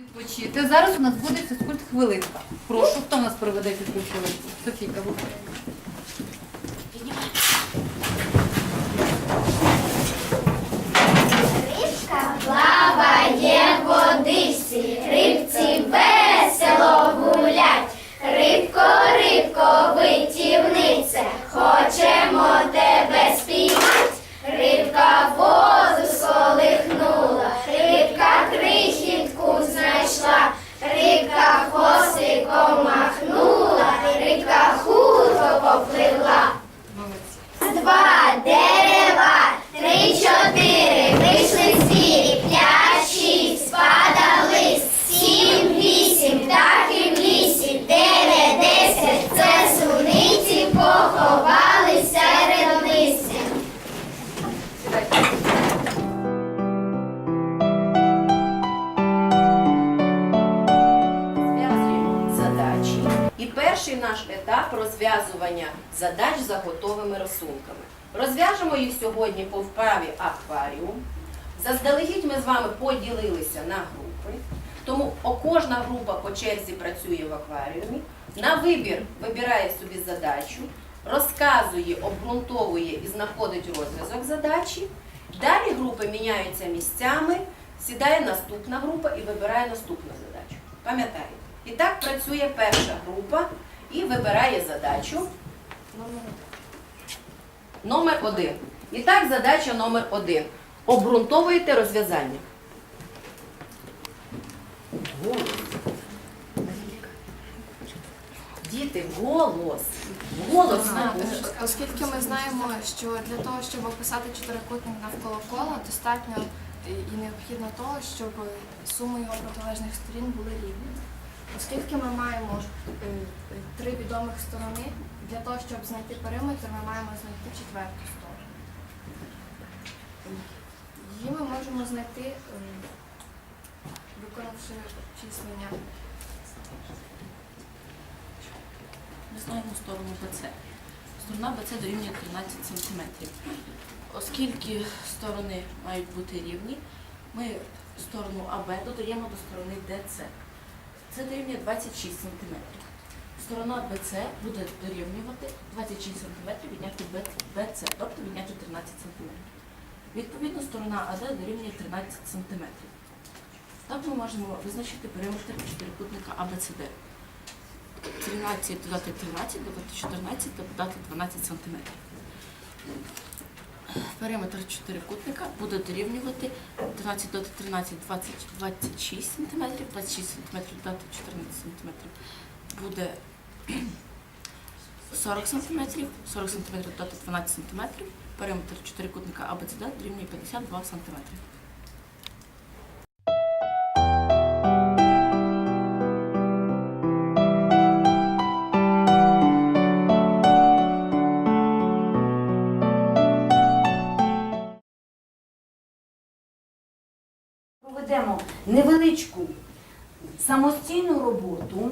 Відпочити. Зараз у нас буде фізкульт хвилинка. Прошу, хто у нас проведе фізкульт хвилинку? Софійка, виходь. Рибка плаває в водичці, рибці весело гулять. Рибко, рибко, витівнице, хочемо тебе спіймать. Рибка воду хвостиком махнула, рибка хутко попливла. Два дерева, три, чотири, вийшли звірі, п'ять, шість, спадали, сім, вісім, птахи задач за готовими рисунками. Розв'яжемо їх сьогодні по вправі акваріум. Заздалегідь ми з вами поділилися на групи. Тому кожна група по черзі працює в акваріумі. На вибір вибирає собі задачу, розказує, обґрунтовує і знаходить розв'язок задачі. Далі групи міняються місцями, сідає наступна група і вибирає наступну задачу. Пам'ятаєте? І так працює перша група і вибирає задачу номер один. І так задача номер один. Обґрунтовуєте розв'язання. Діти, голос. Голос на голос. Оскільки ми знаємо, що для того, щоб описати чотирикутник навколо кола, достатньо і необхідно того, щоб суми його протилежних сторін були рівні. Оскільки ми маємо е, три відомих сторони, для того, щоб знайти периметр, ми маємо знайти четверту сторону. Її ми можемо знайти, е, виконавши обчислення. Ми сторону БЦ. Сторона БЦ дорівнює 13 см. Оскільки сторони мають бути рівні, ми сторону АБ додаємо до сторони ДЦ. Це дорівнює 26 см. Сторона БЦ буде дорівнювати 26 см відняти БЦ, тобто відняти 13 см. Відповідно, сторона АД дорівнює 13 см. Так ми можемо визначити периметр чотирикутника АБЦД. 13 додати 13, додати 14 та додати 12 см. Периметр чотирикутника буде дорівнювати 13 додати 13, 20, 26 см, 26 см додати 14 см буде 40 см, 40 см додати 12 см, периметр чотирикутника АБЦД дорівнює 52 см. Проведемо невеличку самостійну роботу.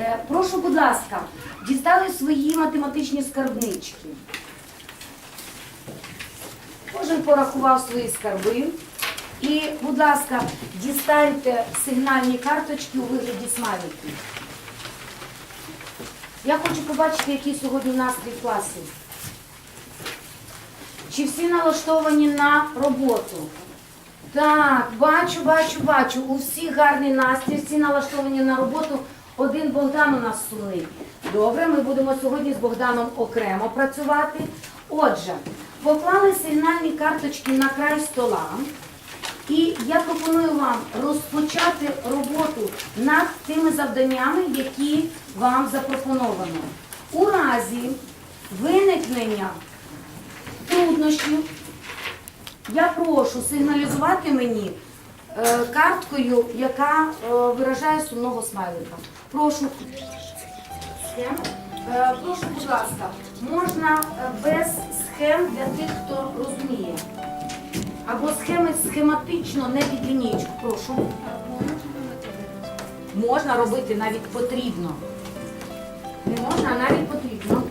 Е, Прошу, будь ласка, дістали свої математичні скарбнички. Кожен порахував свої скарби. І, будь ласка, дістаньте сигнальні карточки у вигляді смайликів. Я хочу побачити, який сьогодні настрій в. Чи всі налаштовані на роботу? Так, бачу, бачу, бачу. У всіх гарний настрій, всі налаштовані на роботу. Один Богдан у нас сумний. Добре, ми будемо сьогодні з Богданом окремо працювати. Отже, поклали сигнальні карточки на край стола. І я пропоную вам розпочати роботу над тими завданнями, які вам запропоновано. У разі виникнення труднощів я прошу сигналізувати мені карткою, яка е, виражає сумного смайлика. Прошу. Е, прошу, будь ласка, можна е, без схем для тих, хто розуміє. Або схеми схематично, не під лінієчку. Прошу. Можна робити навіть потрібно. Не можна, а навіть потрібно.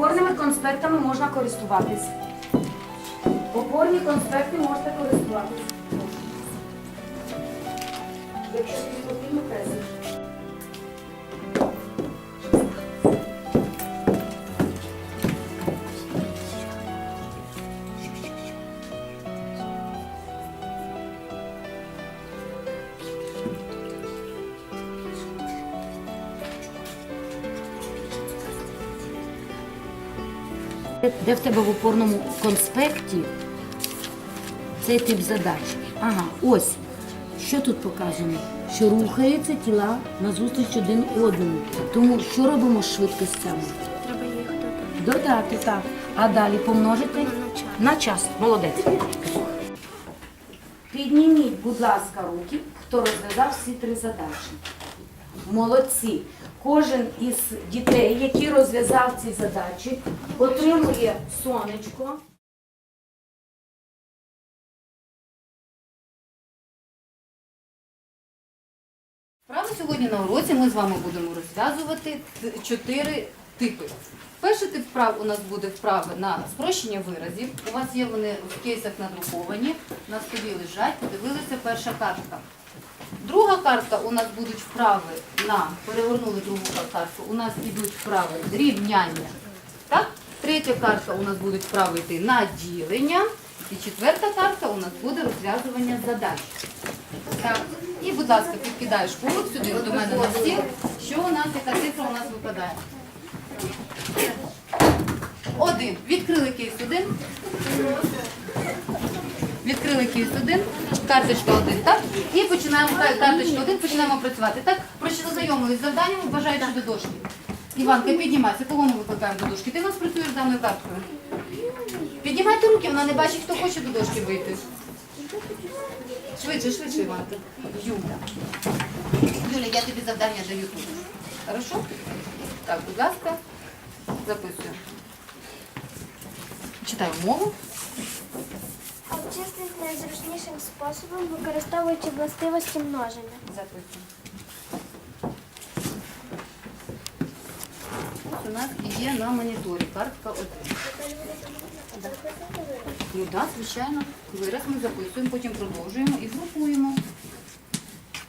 Опорними конспектами можна користуватись. Опорні конспекти можете користуватись. Якщо Де в тебе в опорному конспекті цей тип задач? Ага, ось. Що тут показано? Що рухаються тіла назустріч один одному. Тому що робимо з швидкостями? Треба їх додати. Додати, так. А далі помножити на час. Молодець. Підніміть, будь ласка, руки, хто розв'язав всі три задачі. Молодці. Кожен із дітей, який розв'язав ці задачі, отримує сонечко. Вправи сьогодні на уроці ми з вами будемо розв'язувати чотири типи. Перший тип вправ у нас буде вправи на спрощення виразів. У вас є вони в кейсах надруковані, на столі лежать, подивилися перша картка. Друга картка у нас будуть вправи на перевернули другу картку. У нас ідуть вправи рівняння. Так? Третя картка у нас будуть вправи йти на ділення. І четверта картка у нас буде розв'язування задач. Так. І, будь ласка, підкидаєш кубик сюди до мене на стіл. Що у нас, яка цифра у нас випадає? Один. Відкрили кейс один. Відкрили кейс один. Карточка один, так? І починаємо ка- карточка один, починаємо працювати. Так? Прочитали знайомились з завданням, бажаючи до дошки. Іванка, піднімайся. Кого ми викликаємо до дошки? Ти у нас працюєш з даною карткою. Піднімайте руки, вона не бачить, хто хоче до дошки вийти. Швидше, швидше, Іванка. Юля. Юля, я тобі завдання даю тут. Хорошо? Так, будь ласка, записуємо. Читаю мову. Обчислити найзручнішим способом, використовуючи властивості множення. Записуємо. Ось у нас є на моніторі картка 1. Ну так, звичайно. Вираз ми записуємо, потім продовжуємо і групуємо.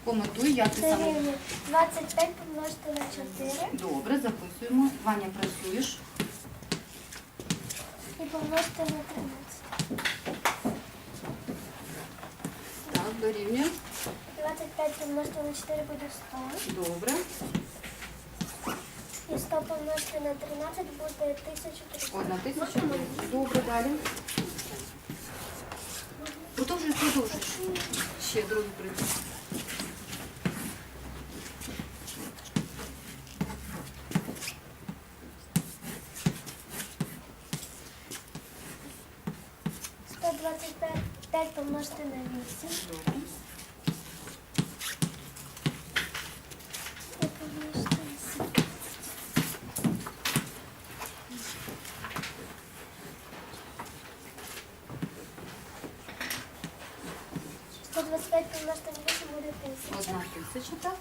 Коментуй, як ти Це саме. рівня 25 помножити на 4 Добре, записуємо. Ваня, працюєш. і помножити на 13. дорівнює. 25 помножити на 4 буде 100. Добре. І 100 помножити на 13 буде 1300. Одна тисяча. Добре, далі. Продовжуй, продовжуй. Ще другий приклад. – 125 помножити на 8. Добре. Помножити на 7. Сто двадцять п'ять помножити на 8 буде 1000. Одна тисяча.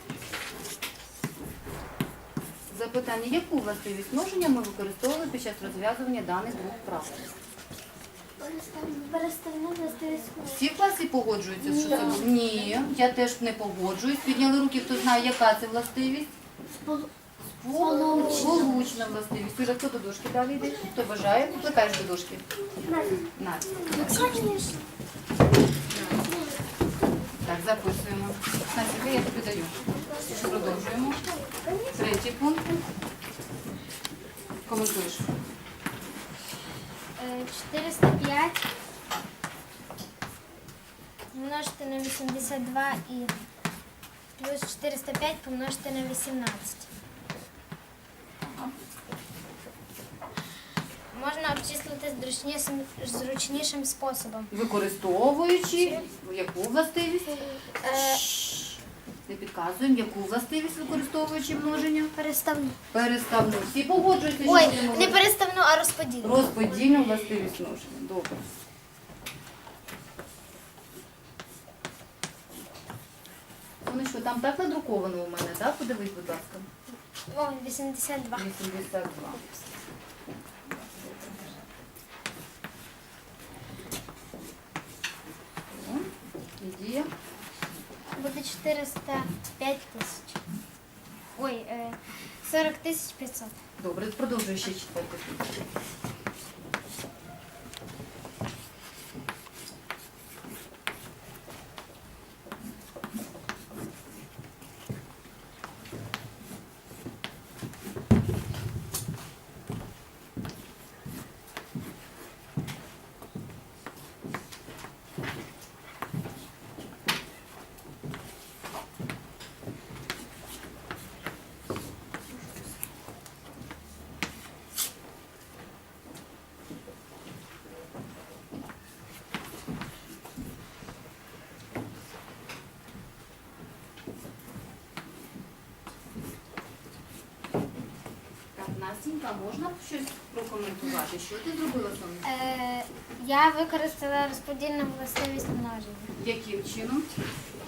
Запитання, яку властивість множення ми використовували під час розв'язування даних двох прав? Всі в класі погоджуються, що це було? Ні, я теж не погоджуюсь. Підняли руки, хто знає, яка це властивість? Сполучна властивість. Юля, хто до дошки далі йде? Хто бажає? Покликаєш до дошки. Настя. Так, записуємо. Настя, я тобі даю. Продовжуємо. Третій пункт. Коментуєш. Е, 405 помножити на 82 і плюс 405 помножити на 18. Можна обчислити зручнішим, зручнішим способом. Використовуючи яку властивість? Е, Не підказуємо, яку властивість використовуючи множення? переставну. Переставну. Всі погоджуються, що Ой, будемо не говорити? переставну, а розподільну. Розподільну властивість множення. Добре. Сонечко, там так надруковано у мене, так? Подивись, будь ласка. О, 82. 82. О, Лідія. Буде 405 тисяч. Ой, е, 40 тисяч 500. Добре, продовжуй ще читати. Так, Настенька, можна щось прокоментувати? Що ти зробила саме? Е, я використала розподільну властивість множення. Яким чином?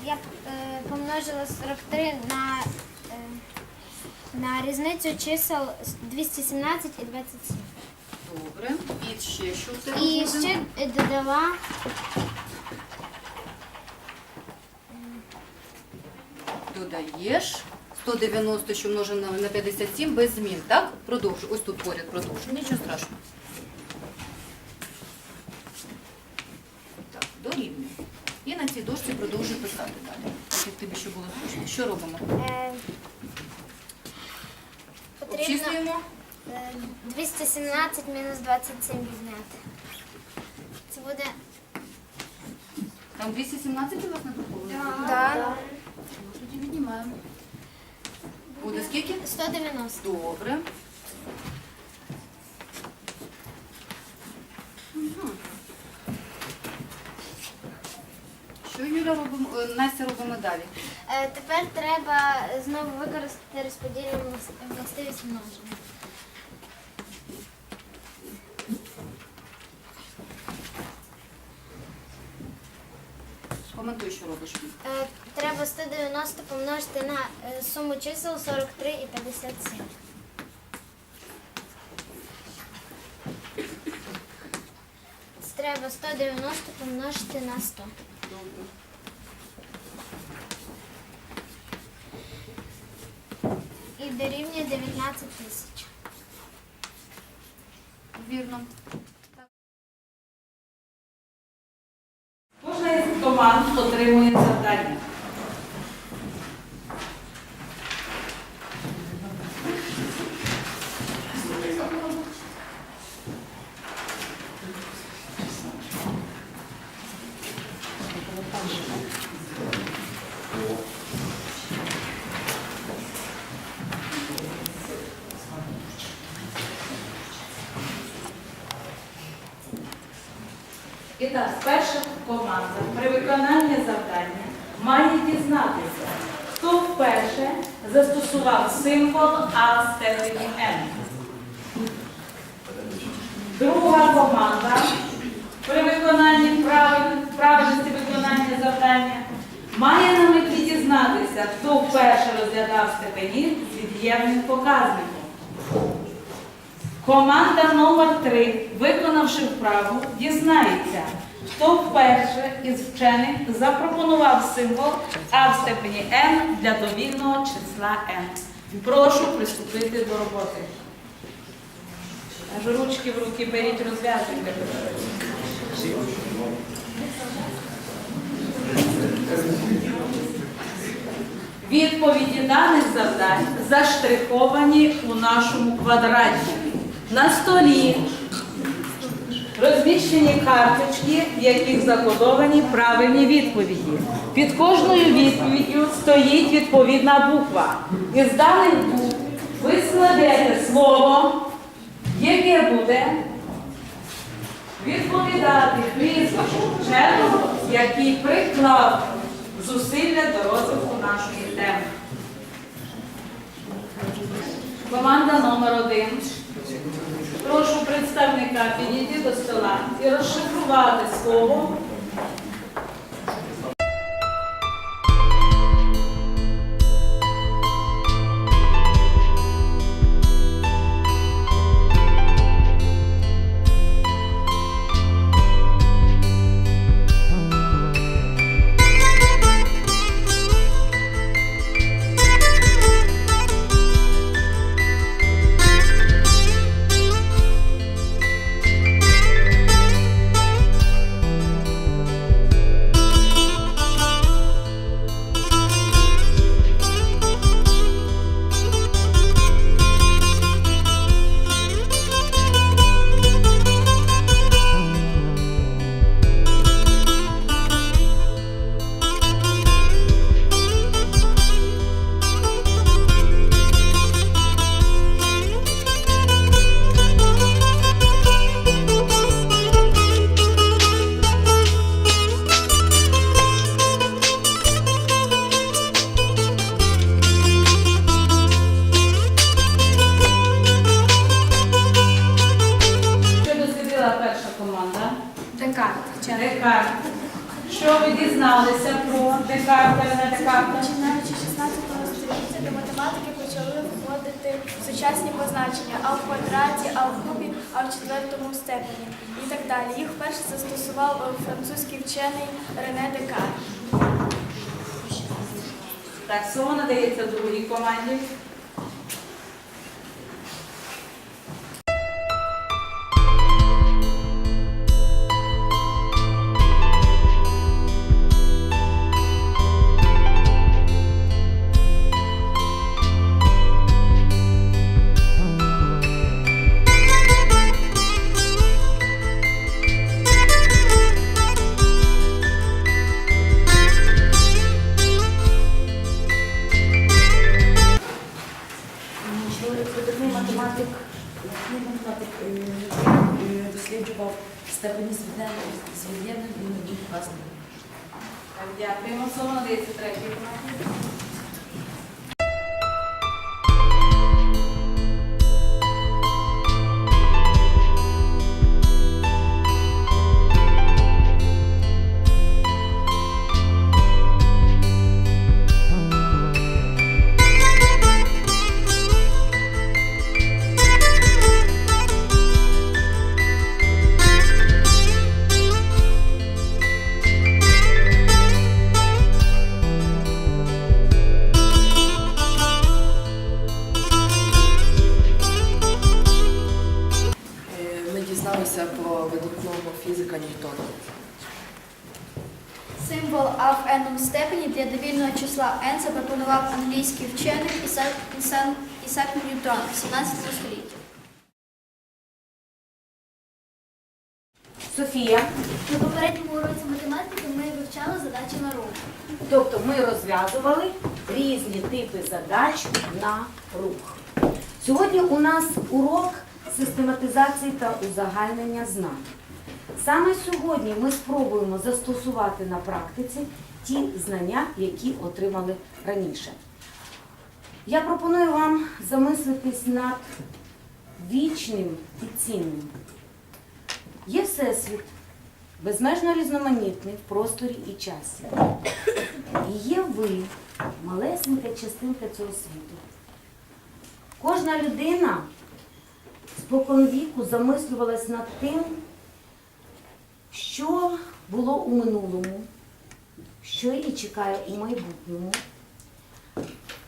Я е, помножила 43 на, е, на різницю чисел 217 і 27. Добре. І ще що тебе І ще е, додала Додаєш 190, що множено на 57 без змін, так? Продовжуй. Ось тут поряд продовжуй. Нічого страшного. Так, дорівнює. І на цій дошці продовжуй писати далі. Так як тобі ще було зручно. Що робимо? е, потрібно Обчислюємо. е, 217 мінус 27 відняти. Це буде Там 217 у вас надруковано? да. Ну, Тоді віднімаємо. Буде скільки? 190. Добре. Що Юля робимо? е, Настя робимо далі? Е, Тепер треба знову використати розподільну влас- властивість множення. Коментуй, що робиш. Е, Треба 190 помножити на е, суму чисел 43 і 57. Це Треба 190 помножити на 100. І дорівнює 19 тисяч. Вірно. Кожна із команд отримує завдання. І так, перша команда при виконанні завдання має дізнатися, хто вперше застосував символ А в степені N. Друга команда при виконанні правильності виконання завдання має на меті дізнатися, хто вперше розглядав степені з від'ємним показником. Команда номер 3 виконавши вправу, дізнається, хто вперше із вчених запропонував символ А в степені n для довільного числа n. Прошу приступити до роботи. Аж ручки в руки беріть, розв'язуйте. Відповіді даних завдань заштриховані у нашому квадраті. На столі розміщені карточки, в яких закодовані правильні відповіді. Під кожною відповіддю стоїть відповідна буква. Із даних букв ви складете слово, яке буде відповідати прізвищу вченого, який приклав зусилля до розвитку нашої теми. Команда номер один. Прошу представника підійти до стола і розшифрувати слово findings розв'язували різні типи задач на рух. Сьогодні у нас урок систематизації та узагальнення знань. Саме сьогодні ми спробуємо застосувати на практиці ті знання, які отримали раніше. Я пропоную вам замислитись над вічним і цінним. Є Всесвіт, безмежно різноманітний в просторі і часі. І є ви, малесенька частинка цього світу. Кожна людина споконвіку замислювалась над тим, що було у минулому, що її чекає у майбутньому.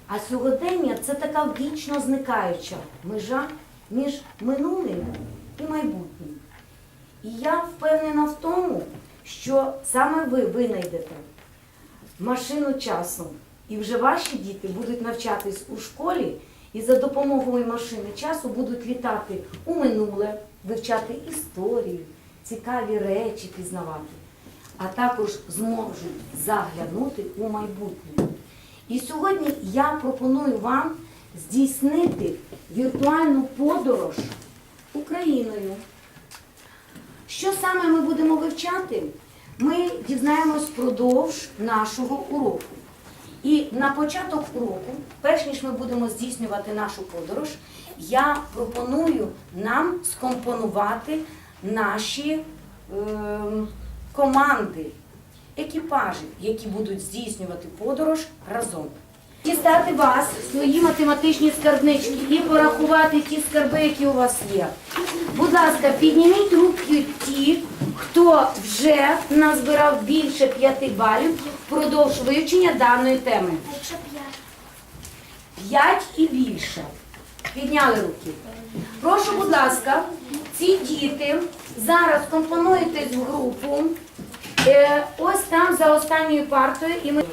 А сьогодення це така вічно зникаюча межа між минулим і майбутнім. І я впевнена в тому, що саме ви винайдете машину часу. І вже ваші діти будуть навчатись у школі і за допомогою машини часу будуть літати у минуле, вивчати історію, цікаві речі пізнавати, а також зможуть заглянути у майбутнє. І сьогодні я пропоную вам здійснити віртуальну подорож Україною. Що саме ми будемо вивчати? Ми дізнаємось впродовж нашого уроку. І на початок уроку, перш ніж ми будемо здійснювати нашу подорож, я пропоную нам скомпонувати наші ем, команди, екіпажі, які будуть здійснювати подорож разом. Дістати вас свої математичні скарбнички і порахувати ті скарби, які у вас є. Будь ласка, підніміть руки ті, хто вже назбирав більше п'яти балів впродовж вивчення даної теми. П'ять і більше. Підняли руки. Прошу, будь ласка, ці діти зараз компонуєтесь в групу. Е, ось там за останньою партою. І ми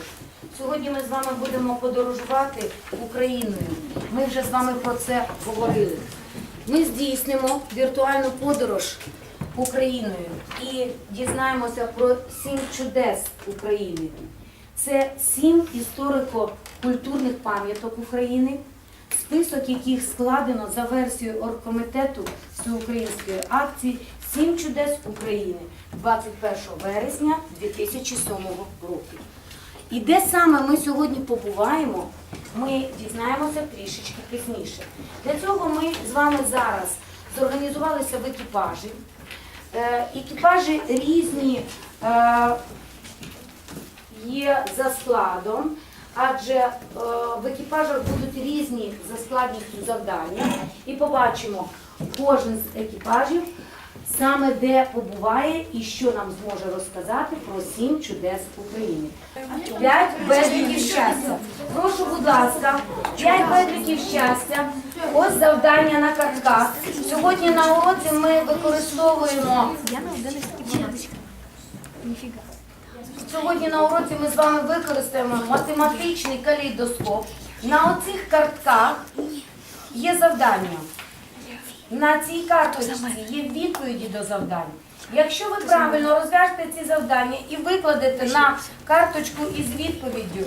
сьогодні ми з вами будемо подорожувати Україною. Ми вже з вами про це говорили. Ми здійснимо віртуальну подорож Україною і дізнаємося про сім чудес України. Це сім історико-культурних пам'яток України, список яких складено за версією оргкомітету всеукраїнської акції Сім чудес України 21 вересня 2007 року. І де саме ми сьогодні побуваємо, ми дізнаємося трішечки пізніше. Для цього ми з вами зараз зорганізувалися в екіпажі. Е, екіпажі різні е, є за складом, адже е, в екіпажах будуть різні за складністю завдання. І побачимо кожен з екіпажів саме де побуває і що нам зможе розказати про сім чудес України. П'ять безліків щастя. Прошу, будь ласка, п'ять безліків щастя. Ось завдання на картках. Сьогодні на уроці ми використовуємо. Сьогодні на уроці ми з вами використаємо математичний калейдоскоп. На оцих картках є завдання. На цій карточці є відповіді до завдань. Якщо ви правильно розв'яжете ці завдання і викладете на карточку із відповіддю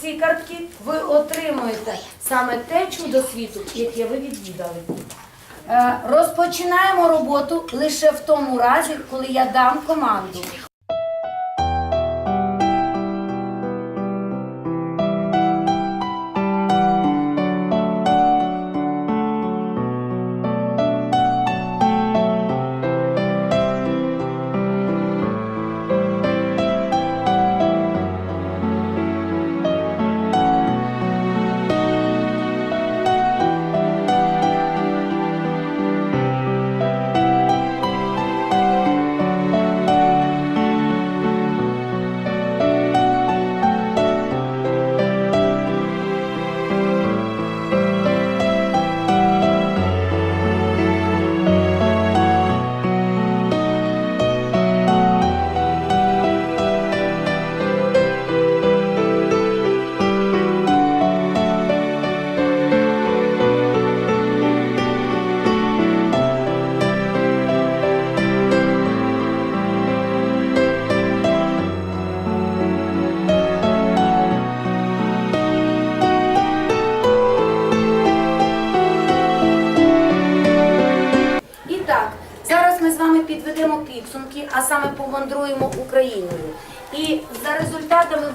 ці картки, ви отримуєте саме те чудо світу, яке ви відвідали. Е, Розпочинаємо роботу лише в тому разі, коли я дам команду.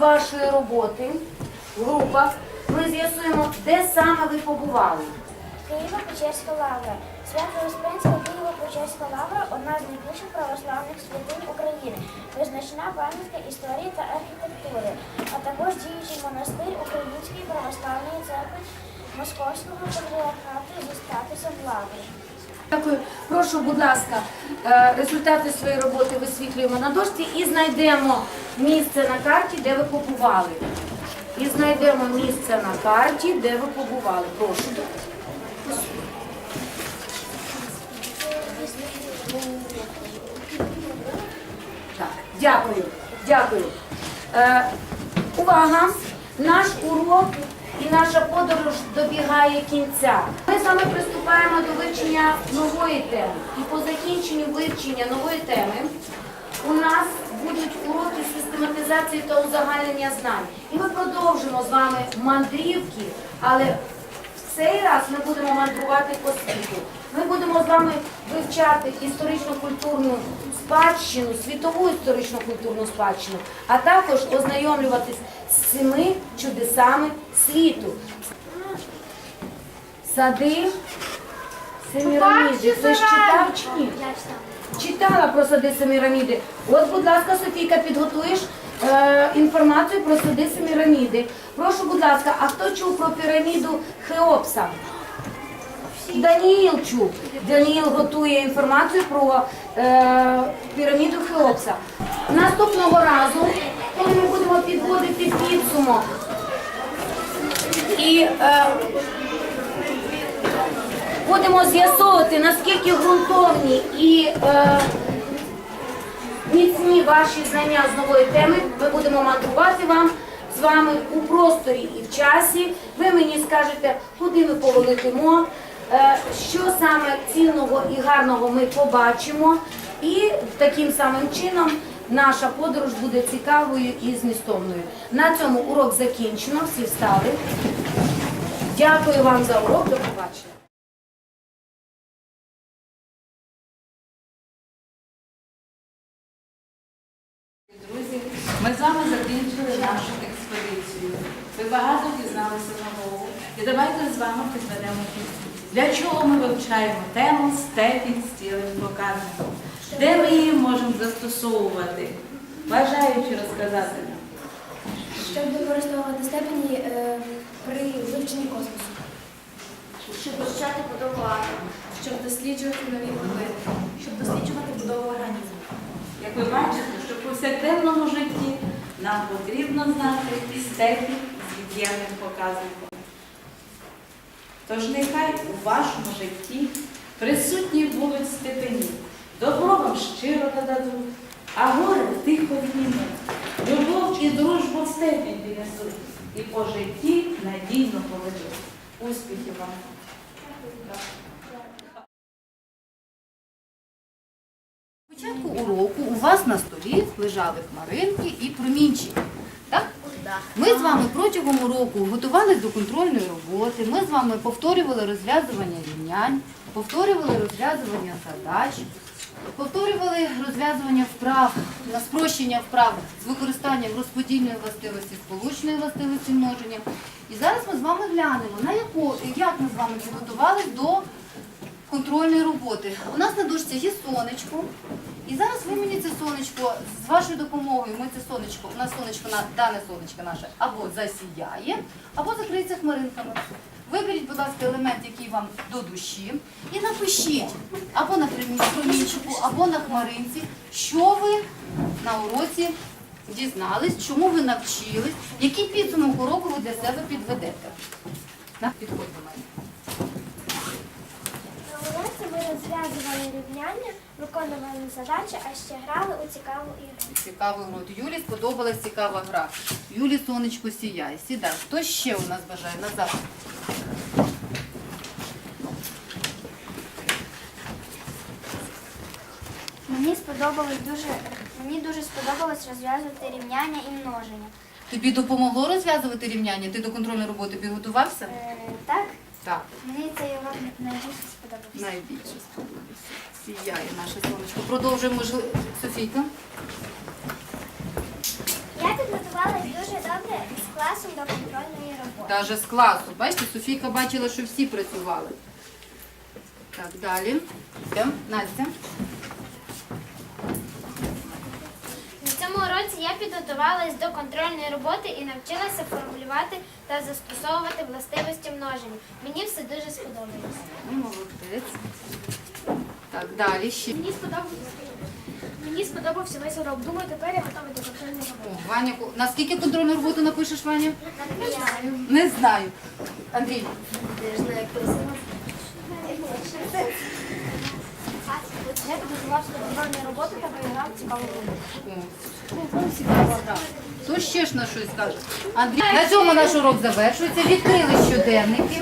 Вашої роботи в групах ми з'ясуємо, де саме ви побували. Києво-Печерська лавра. Свято-Успенська Києво-Печерська лавра одна з найбільших православних святинь України, визначна пам'ятка історії та архітектури, а також діючий монастир Української православної церкви Московського патріархату зі статусом лаври. Дякую. Прошу, будь ласка, е, результати своєї роботи висвітлюємо на дошці і знайдемо місце на карті, де ви побували. І знайдемо місце на карті, де ви побували. Прошу. Дякую. Дякую. Е, увага! Наш урок і наша подорож добігає кінця. Ми з вами приступаємо до вивчення нової теми. І по закінченню вивчення нової теми у нас будуть уроки систематизації та узагальнення знань. І ми продовжимо з вами мандрівки, але в цей раз ми будемо мандрувати по світу. Ми будемо з вами вивчати історично-культурну спадщину, світову історично-культурну спадщину, а також ознайомлюватись з цими чудесами світу. Сади Семіраміди. Хтось читав чи ні? Читала про сади Семіраміди. От, будь ласка, Софійка, підготуєш е, інформацію про сади Семіраміди. Прошу, будь ласка, а хто чув про піраміду Хеопса? Даніїл чув. Даніїл готує інформацію про е, піраміду Хеопса. Наступного разу, коли ми будемо підводити підсумок і е, будемо з'ясовувати, наскільки ґрунтовні і е, міцні ваші знання з нової теми. Ми будемо мандрувати вам з вами у просторі і в часі. Ви мені скажете, куди ми полетимо, е, що саме цінного і гарного ми побачимо. І таким самим чином наша подорож буде цікавою і змістовною. На цьому урок закінчено. Всі встали. Дякую вам за урок. До побачення. Друзі, ми з вами закінчили нашу експедицію. Ви багато дізналися нового. І давайте з вами підведемо підсумки. Для чого ми вивчаємо тему степінь з цілим показником? Де ми її можемо застосовувати? Бажаючи розказати нам. Щоб використовувати степені е, при вивченні космосу. Щоб вивчати будову атому. Щоб досліджувати нові моделі. Щоб досліджувати будову організму. Як ви бачите, що в повсякденному житті нам потрібно знати степінь з від'ємним показником. Тож нехай у вашому житті присутні будуть степені, добро вам щиро нададуть, а горе тихо віднімуть, любов і дружбу в степінь піднесуть, і по житті надійно поведуть. Успіхів вам! початку уроку у вас на столі лежали хмаринки і промінчики. Ми з вами протягом уроку готувалися до контрольної роботи, ми з вами повторювали розв'язування рівнянь, повторювали розв'язування задач, повторювали розв'язування вправ на спрощення вправ з використанням розподільної властивості, сполучної властивості множення. І зараз ми з вами глянемо, на яку, як ми з вами підготувалися до контрольної роботи. У нас на дошці є сонечко. І зараз ви мені це сонечко з вашою допомогою, ми це сонечко, у нас сонечко дане сонечко наше або засіяє, або закриється хмаринками. Виберіть, будь ласка, елемент, який вам до душі, і напишіть або на промі- промінчику, або на хмаринці, що ви на уроці дізнались, чому ви навчились, який підсумок уроку ви для себе підведете. Підходь до мене. На розв'язували рівняння, виконували задачі, а ще грали у цікаву ігру. Цікавий урок. Юлі сподобалась цікава гра. Юлі сонечко сіяє. Сідай. Хто ще у нас бажає назад? Мені сподобалось дуже мені дуже сподобалось розв'язувати рівняння і множення. Тобі допомогло розв'язувати рівняння? Ти до контрольної роботи підготувався? Е, так, Так, мені цей урок найбільше сподобався. найбільше сподобався. Сіяє наше сонечко. Продовжуємо ж Софійка. Я підготувалась дуже добре з класом до контрольної роботи. Даже з класу. Бачите, Софійка бачила, що всі працювали. Так, далі. Йдемо. Настя. Цьому уроці я підготувалась до контрольної роботи і навчилася формулювати та застосовувати властивості множення. Мені все дуже сподобалось. Ну, Молодець. Так, далі ще. Мені сподобався, мені сподобався весь урок. Думаю, тепер я готова до контрольної роботи. О, Ваня, ко- на контрольну роботу напишеш, Ваня? Не знаю. Не знаю. Андрій. Я роботу. Хто ще ж на щось каже? Андрій, на цьому наш урок завершується. Відкрили щоденники.